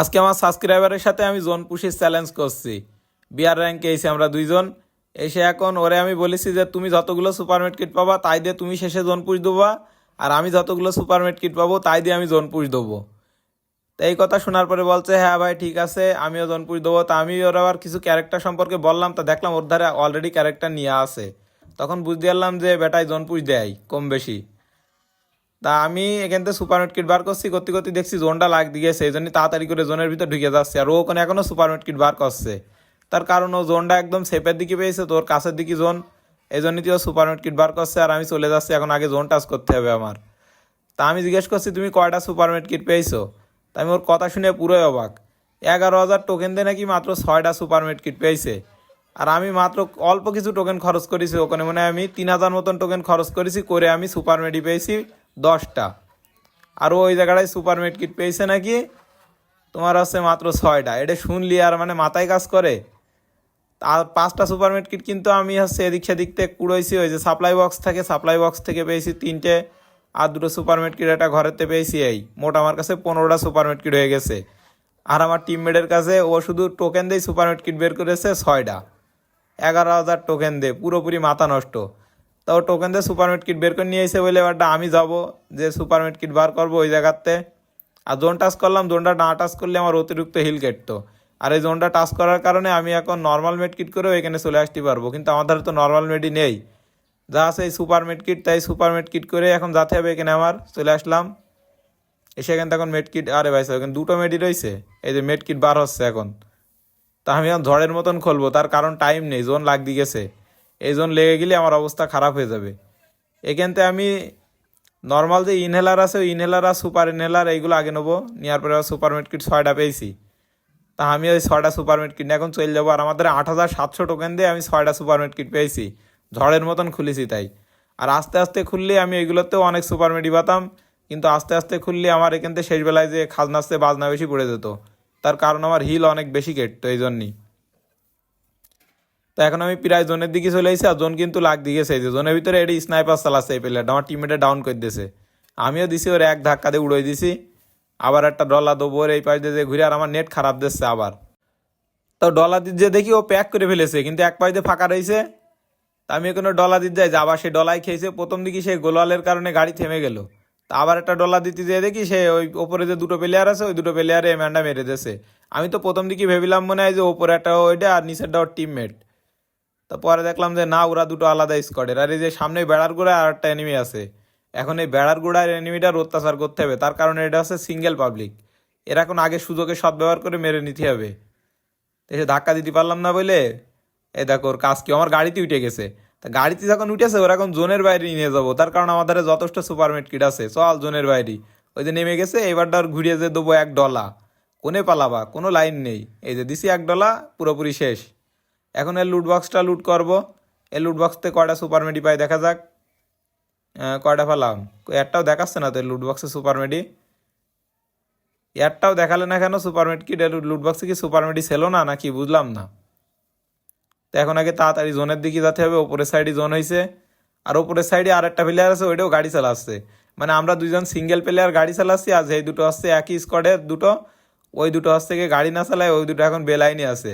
আজকে আমার সাবস্ক্রাইবারের সাথে আমি জোন পুশির চ্যালেঞ্জ করছি। বিয়ার র্যাঙ্কে এসে আমরা দুইজন। এসে এখন ওরে আমি বলেছি যে, তুমি যতগুলো সুপারমেট কিট পাবা, তাই দিয়ে তুমি শেষে জোন পুশ দেবা। আর আমি যতগুলো সুপারমেট কিট পাবো, তাই দিয়ে আমি জোন পুশ দেবো। তো এই কথা শোনার পরে বলছে হ্যাঁ ভাই, ঠিক আছে, আমিও জোন পুশ দেবো। তা আমি ওর আবার কিছু ক্যারেক্টার সম্পর্কে বললাম, তা দেখলাম ওর ধারে অলরেডি ক্যারেক্টার নিয়ে আসে তখন বুঝতে পারলাম যে, বেটাই জোন পুশ দেয়, কম বেশি। তা আমি এখান থেকে সুপার কিট বার করছি করতে করতে দেখছি জোনটা লাগ দিয়ে সেই জন্য তাড়াতাড়ি করে জোনের ভিতর ঢুকে যাচ্ছে। আর ও ওখানে এখনও সুপারমেট কিট বার করছে। তার কারণ ও জোনটা একদম সেপের দিকে পেয়েছে, তোর কাছের দিকে জোন এই জন্যই তুই সুপার কিট বার করছে, আর আমি চলে যাচ্ছি, এখন আগে জোন টাচ করতে হবে আমার। তা আমি জিজ্ঞেস করছি, তুমি কয়টা সুপার কিট পেয়েছ? তা আমি ওর কথা শুনে পুরোই অবাক। এগারো হাজার টোকেন দিয়ে নাকি মাত্র ছয়টা সুপার কিট পেয়েছে। আর আমি মাত্র অল্প কিছু টোকেন খরচ করেছি, ওখানে মানে আমি তিন হাজার মতন টোকেন খরচ করেছি, করে আমি সুপারমেটই পেয়েছি। দশটা। আর ওই জায়গাটায় সুপারমেট কিট পেয়েছে নাকি? তোমার হচ্ছে মাত্র ছয়টা। এটা শুনলি আর মানে মাথায় কাজ করে? আর পাঁচটা সুপারমেট কিট কিন্তু আমি হচ্ছে এদিক সেদিক থেকে কুড়োইছি, ওই যে সাপ্লাই বক্স থাকে, সাপ্লাই বক্স থেকে পেয়েছি তিনটে। আর দুটো সুপারমেট কিট একটা ঘরেতে পেয়েছি এই। মোট আমার কাছে পনেরোটা সুপারমেট কিট হয়ে গেছে। আর আমার টিমমেটের কাছে ও শুধু টোকেন দিয়ে সুপারমেট কিট বের করেছে ছয়টা। এগারো হাজার টোকেন দে পুরোপুরি মাথা নষ্ট। তাও টোকেন দিয়ে সুপারমেট কিট বের করে নিয়ে এসে বলে এবারটা আমি যাব যে সুপারমেট কিট বার করব ওই জায়গাতে। আর জোন টাচ করলাম জোনটা না টাচ করলে আমার অতিরিক্ত হিল কেটতো। আর এই জোনটা টাচ করার কারণে আমি এখন নর্মাল মেড কিট করেও এখানে চলে আসতে পারব। কিন্তু আমাদের তো নর্মাল মেডই নেই। যা আছে এই সুপার মেড কিট তাই সুপার মেড কিট করে এখন যাতে হবে এখানে আমার, চলে আসলাম। এসে এখানে তখন মেড কিট আরে ভাই এখানে দুটো মেডই রয়েছে। এই যে মেড কিট বার হচ্ছে এখন। তা আমি এখন ঝড়ের মতন খুলবো, তার কারণ টাইম নেই জোন লাগ দিয়ে গেছে। এই জোন লেগে গেলে আমার অবস্থা খারাপ হয়ে যাবে। এখানতে আমি নর্মাল যে ইনহেলার আছে, ওই ইনহেলার আর সুপার ইনহেলার এইগুলো আগে নেব। নেওয়ার পরে সুপার মেড কিট ছয়টা পেয়েছি। তা আমি ওই ছয়টা সুপার মেড কিট নিয়ে এখন চলে যাব। আর আমাদের আট হাজার সাতশো টোকেন দিয়ে আমি ছয়টা সুপার মেড কিট পেয়েছি। ঝড়ের মতন খুলেছি তাই। আর আস্তে আস্তে খুললে আমি এগুলোতেও অনেক সুপার মেডি পাতাম। কিন্তু আস্তে আস্তে খুললে আমার এখান থেকে শেষ বেলায় যে খাজনাস্তে বাজনা বেশি পড়ে যেত। তার কারণ আমার হিল অনেক বেশি কেটতো এই জন্যই তো এখন আমি প্রায় জোনের দিকে চলে এসেছি আর জোন কিন্তু লাগ দিকে যে, জোনের ভিতরে এটি স্নাইপার চালাচ্ছে এই প্লেয়ারটা আমার টিমমেটে ডাউন করে দিয়েছে। আমিও দিছি, ওর এক ধাক্কা দিয়ে উড়োই দিছি, আবার একটা ডলা দেবো এই পাশ দিয়ে ঘুরে, আর আমার নেট খারাপ দিচ্ছে আবার। তো ডলা দিতে যে দেখি ও প্যাক করে ফেলেছে, কিন্তু এক পাশ দিয়ে ফাঁকা রয়েছে। তা আমি কোনো ডলা দিতে যাই, যে আবার সে ডলাই খেয়েছে, প্রথম দিকে সেই গোলালের কারণে গাড়ি থেমে গেল। তা আবার একটা ডলা দিতে যেয়ে দেখি সে ওই ওপরে যে দুটো প্লেয়ার আছে, ওই দুটো প্লেয়ারে এম্যান্ডা মেরে দিয়েছে। আমি তো প্রথম দিকে ভেবিলাম মনে হয় যে ওপরে একটা ওইটা, আর নিচেরটা ওর টিমমেট তো পরে দেখলাম যে না, ওরা দুটো আলাদা স্কোয়াডের আর এই যে সামনে বেড়ার গোড়ায় আর একটা এনিমি আছে। এখন এই বেড়ার গোড়ার এনিমিটার অত্যাচার করতে হবে। তার কারণে এটা হচ্ছে সিঙ্গেল পাবলিক এর এখন আগে সুযোগে সদ্ব্যবহার করে মেরে নিতে হবে। এসে ধাক্কা দিতে পারলাম না বলে, এই দেখো ওর কাজ কি? আমার গাড়িতে উঠে গেছে। তা গাড়িতে যখন উঠেছে, ওরা এখন জোনের বাইরে নিয়ে যাব। তার কারণ আমাদের যথেষ্ট সুপারমেট কিট আছে। চল জোনের বাইরে। ওই যে নেমে গেছে এবারটা আর ঘুরিয়ে যে দেবো এক ডলা। কোনে পালাবা? কোনো লাইন নেই। এই যে দিছি এক ডলা, পুরোপুরি শেষ। এখন এর লুট বক্সটা লুট করব। এই লুট বক্সতে কয়টা সুপার মেডি পাই দেখা যাক। কয়টা পেলাম? একটাও দেখাচ্ছে না তো লুট বক্সে সুপার মেডি একটাও দেখালে না কেন সুপার মেড কি? লুট বক্সে কি সুপার মেডি ছিল না নাকি? বুঝলাম না। তো এখন আগে তাড়াতাড়ি জোনের দিকে যেতে হবে ওপরের সাইডে জোন হয়েছে আর ওপরের সাইডে আর একটা প্লেয়ার আছে, ওইটাও গাড়ি চালাচ্ছে। মানে আমরা দুজন সিঙ্গেল প্লেয়ার গাড়ি চালাচ্ছি আর এই দুটো হচ্ছে একই স্কোয়াডের দুটো, ওই দুটো গিয়ে গাড়ি না চালায়, ওই দুটো এখন বেলাইনে আছে।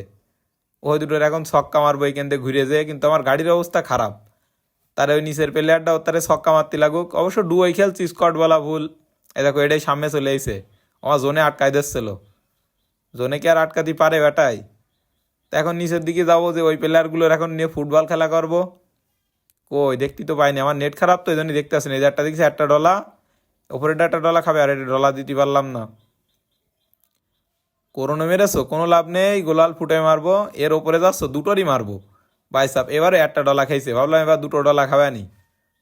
ওই দুটোর এখন ছক্কা মারবো এখান থেকে ঘুরে যেয়ে, কিন্তু আমার গাড়ির অবস্থা খারাপ। তার ওই নিচের প্লেয়ারটা ওর তারে ছক্কা মারতে লাগুক। অবশ্য ডুয়োই খেলছি স্কট বলা ভুল। এ দেখো, এটাই সামনে চলে এসে আমার জোনে আটকাই দিচ্ছিল। জোনে কি আর আটকাতে পারে বেটাই? তো এখন নিচের দিকে যাব যে ওই প্লেয়ারগুলোর এখন নিয়ে ফুটবল খেলা করব। কই, দেখতে তো পাইনি। আমার নেট খারাপ তো, এই জন্যই দেখতে আসেনি। এই একটা দেখছি, একটা ডলা। ওপরেটা একটা ডলা খাবে, আর এটা ডলা দিতে পারলাম না। করোনা মেরেছো, কোনো লাভ নেই, গোলাল ফুটে মারবো, এর ওপরে যাচ্ছ, দুটোরই মারবো। ভাই বাইসাপ এবারে একটা ডলা খাইছে, ভাবলাম এবার দুটো ডলা খাবে নি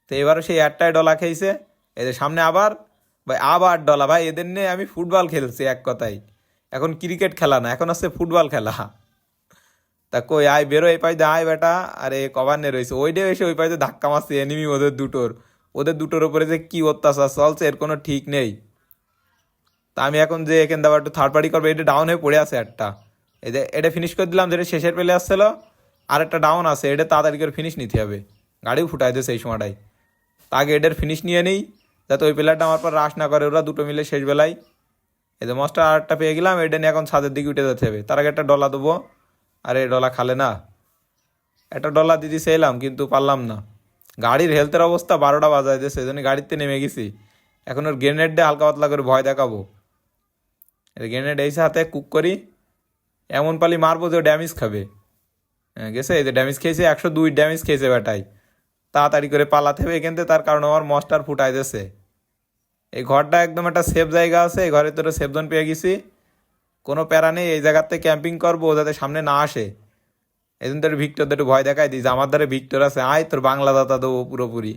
তো এবারে সেই একটাই ডলা খাইছে এদের সামনে আবার, ভাই আবার ডলা, ভাই এদের নিয়ে আমি ফুটবল খেলছি এক কথাই এখন ক্রিকেট খেলা না, এখন হচ্ছে ফুটবল খেলা। তা কই, আয় বেরো এই পাইতে আয় বেটা, আরে কভারনে রয়েছে ওইটাও এসে ওই পাইতে ধাক্কা মারছে এনিমি ওদের দুটোর। ওদের দুটোর ওপরে যে কি অত্যাচার চলছে, এর কোনো ঠিক নেই। তা আমি এখন যে এখান আবার একটু থার্ড পার্টি করব, এটা ডাউন হয়ে পড়ে আছে একটা। এটা এটা ফিনিশ করে দিলাম, যেটা শেষের পেলে আসছিল আর একটা ডাউন আছে, এটা তাড়াতাড়ি করে ফিনিশ নিতে হবে। গাড়িও ফুটাই দিয়েছে এই সময়টাই। তা আগে এটার ফিনিশ নিয়ে নেই, যাতে ওই প্লেয়ারটা আমার পর রাশ না করে, ওরা দুটো মিলে শেষ বেলায়। এই যে মস্টার আরেকটা পেয়ে গেলাম, এটা নিয়ে এখন ছাদের দিকে উঠে যেতে হবে। তার আগে একটা ডলা দেবো। আর আরে ডলা খালে না। একটা ডলা দিদি চাইলাম, কিন্তু পারলাম না। গাড়ির হেলথের অবস্থা বারোটা বাজায় দিয়েছে সেই জন্য গাড়িতে নেমে গেছি। এখন ওর গ্রেনেড দিয়ে হালকা পাতলা করে ভয় দেখাবো। গ্রেনেড এই হাতে কুক করি। এমন পালি মারবো যে ড্যামেজ খাবে। হ্যাঁ, গেছে? এই যে ড্যামেজ খেয়েছে একশো দুই ড্যামেজ খেয়েছে বেটাই তাড়াতাড়ি করে পালাতে হবে এখান থেকে তার কারণ আমার মস্টার ফুটাই দিয়েছে এই ঘরটা একদম একটা সেফ জায়গা আছে এই ঘরে তোরা সেফ জোন পেয়ে গেছি। কোনো প্যারা নেই এই জায়গাতে ক্যাম্পিং করব যাতে সামনে না আসে। এই জন্য তোর ভিক্টর একটু ভয় দেখাই দিস আমার দ্বারা ভিক্টর আছে আয় তোর বাংলা দাতা দেবো পুরোপুরি।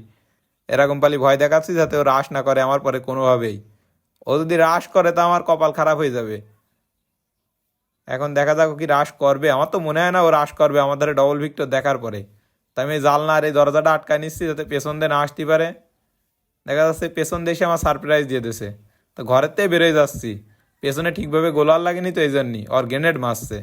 এরকম পালি ভয় দেখাচ্ছি যাতে ওরা রাস না করে আমার পরে কোনোভাবেই। ও যদি রাস করে, তা আমার কপাল খারাপ হয়ে যাবে। এখন দেখা যাক কি রাস করবে। আমার তো মনে হয় না ও রাস করবে, আমার দ্বারা ডবল ভিক্টর দেখার পরে। তাই আমি জালনার এই দরজাটা আটকায় নিচ্ছি, যাতে পেছন দিয়ে না আসতে পারে। দেখা যাচ্ছে পেছন দেশে আমার সারপ্রাইজ দিয়ে দিয়েছে। তো ঘরের থেকে বেরোয় যাচ্ছি। পেছনে ঠিকভাবে গোলার লাগেনি তো এই জন্যই ওর গ্রেনেড মারছে।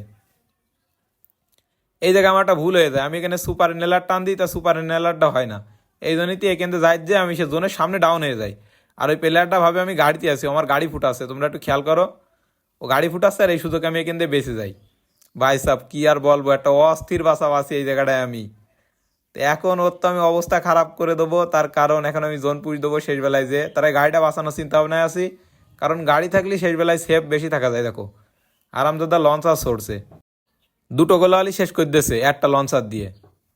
এই জায়গায় আমার একটা ভুল হয়ে যায়। আমি এখানে সুপার নেলার টান দিই, তা সুপার নেলারটা হয় না। এই জন্যই তো এখান যাই যে আমি সে জোনের সামনে ডাউন হয়ে যাই। আর ওই প্লেয়ারটা ভাবে আমি গাড়িতে আছি, আমার গাড়ি ফুটাচ্ছে তোমরা একটু খেয়াল করো। ও গাড়ি ফুটাচ্ছে আর এই সুযোগে আমি এখান থেকে বেঁচে যাই। ভাই সাহ কি আর বলব, একটা অস্থির বাসা বাসি এই জায়গাটায় আমি। তো এখন ওর তো আমি অবস্থা খারাপ করে দেবো, তার কারণ এখন আমি জোন পুষ দেবো শেষ বেলায় যে, তারা গাড়িটা বাঁচানোর চিন্তা ভাবনায় আছি। কারণ গাড়ি থাকলে শেষ বেলায় সেফ বেশি থাকা যায়, দেখো। আরামদাদা লঞ্চার সরছে। দুটো গোলাহালি শেষ করে দিয়েছে, একটা লঞ্চার দিয়ে।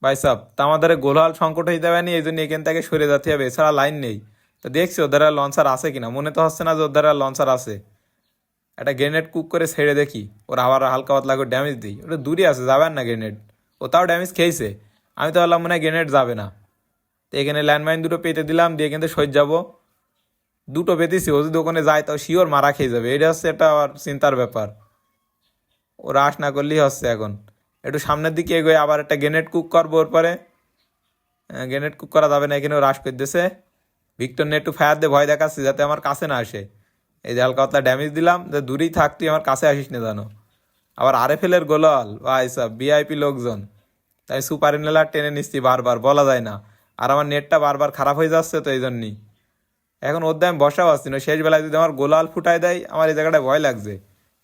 ভাই সাহ তা আমাদের গোলহাল সংকট হয়ে যাবে নি, এই জন্য এখান থেকে সরে যেতে হবে, এছাড়া লাইন নেই। তো দেখছি ওদের আর লঞ্চার আছে কিনা। মনে তো হচ্ছে না যে ওদের আর লঞ্চার আছে। একটা গ্রেনেড কুক করে ছেড়ে দেখি। ওর আবার হালকা পাতলা করে ড্যামেজ দিই। ওটা দূরে আছে যাবেন না গ্রেনেড ও তাও ড্যামেজ খেয়েছে। আমি তো ভাবলাম মনে হয় গ্রেনেড যাবে না। তো এখানে ল্যান্ডমাইন দুটো পেতে দিলাম, দিয়ে কিন্তু সহ্য যাব। দুটো পেতেছি, ও যদি ওখানে যায় তাও শিওর মারা খেয়ে যাবে। এটা হচ্ছে একটা আবার চিন্তার ব্যাপার। ও রাশ না করলেই হচ্ছে এখন। একটু সামনের দিকে এগোয়, আবার একটা গ্রেনেড কুক করব ওর পরে। গ্রেনেড কুক করা যাবে না, এখানে ও রাশ করে দিয়েছে ভিক্টর একটু ফায়ার দিয়ে ভয় দেখাচ্ছি যাতে আমার কাছে না আসে। এই যে হালকা পাতলা ড্যামেজ দিলাম, যে দূরেই থাক, তুই আমার কাছে আসিস না জানো। আবার আরএফএলের গোলাল, ভাই সব ভিআইপি লোকজন। তাই সুপার ইনহেলার টেনে নিচ্ছি বারবার, বলা যায় না। আর আমার নেটটা বারবার খারাপ হয়ে যাচ্ছে তো এই জন্যই এখন ওর দাম বসাও আসছি, না শেষ বেলায় যদি আমার গোলাল ফুটায় দেয়, আমার এই জায়গাটায় ভয় লাগছে,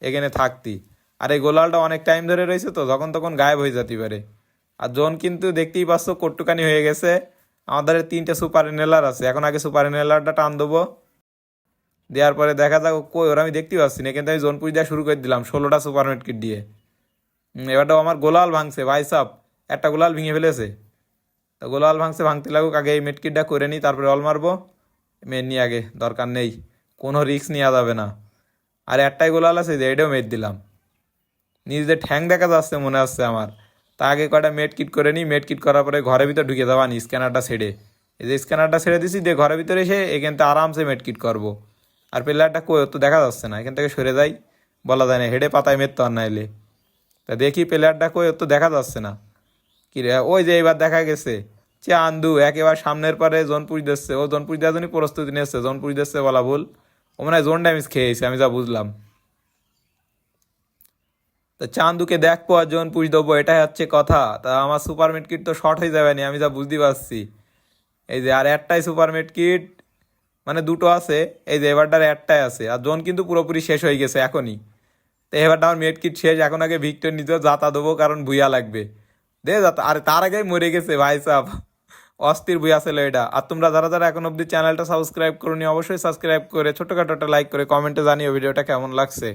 এখানে থাকতি। আর এই গোলালটা অনেক টাইম ধরে রয়েছে তো, যখন তখন গায়েব হয়ে যেতে পারে। আর জোন কিন্তু দেখতেই পাচ্ছ কট্টুকানি হয়ে গেছে। আমাদের তিনটে সুপার ইনহেলার আছে। এখন আগে সুপার ইনহেলারটা টান দেবো। দেওয়ার পরে দেখা যাক কই, ওরা আমি দেখতেই পাচ্ছি না, কিন্তু আমি জোনপুর দেওয়া শুরু করে দিলাম ষোলোটা সুপার কিট দিয়ে। এবারটাও আমার গোলাল ভাঙছে, ভাই সাপ একটা গোলাল ভেঙে ফেলেছে। তো গোলাল ভাঙছে, ভাঙতে লাগুক, আগে এই মেটকিটটা করে নিই তারপরে অল মারবো। মেন নিয়ে আগে, দরকার নেই, কোনো রিস্ক নেওয়া যাবে না। আর একটাই গোলাল আছে যে, এটাও মেট দিলাম। নিজেদের ঠ্যাং দেখা যাচ্ছে, মনে হচ্ছে আমার। তা আগে কয়টা মেট কিট করে নিই মেট কিট করার পরে ঘরের ভিতর ঢুকে যাবা নি স্ক্যানারটা ছেড়ে। এই যে স্ক্যানারটা ছেড়ে দিছি, দিয়ে ঘরের ভিতরে এসে এখান থেকে আরামসে মেট কিট করব। আর প্লেয়ারটা কই তো দেখা যাচ্ছে না, এখান থেকে সরে যাই, বলা যায় না হেডে পাতায় মেরতো আর নাইলে তা দেখি প্লেয়ারটা কই তো দেখা যাচ্ছে না। কি রে, ওই যে এবার দেখা গেছে, চান্দু একেবারে সামনের পরে জোনপুর দিচ্ছে। ও জোনপুর দেওয়ার জন্য প্রস্তুতি নিচ্ছে জোনপুর দিচ্ছে বলা ভুল। ও মনে হয় জোন ড্যামেজ খেয়েছে, আমি যা বুঝলাম। তা চান্দুকে দেখব আর জোন পুষ দেবো, এটাই হচ্ছে কথা। তা আমার সুপার মিট কিট তো শর্ট হয়ে যাবে না, আমি যা বুঝতে পারছি। এই যে, আর একটাই সুপার মিট কিট মানে দুটো আছে, এই যে এবারটার একটাই আছে। আর জোন কিন্তু পুরোপুরি শেষ হয়ে গেছে এখনই। তো এবারটা আমার মেট কিট শেষ, এখন আগে ভিক্টর নিতেও যাতা দেবো, কারণ ভুইয়া লাগবে। দে, যাতা, আরে তার আগেই মরে গেছে ভাই সাহ অস্থির বইয়া ছিল এটা। আর তোমরা যারা যারা এখন অব্দি চ্যানেলটা সাবস্ক্রাইব করনি, অবশ্যই সাবস্ক্রাইব করে, ছোটখাটো একটা লাইক করে কমেন্টে জানিও ভিডিওটা কেমন লাগছে।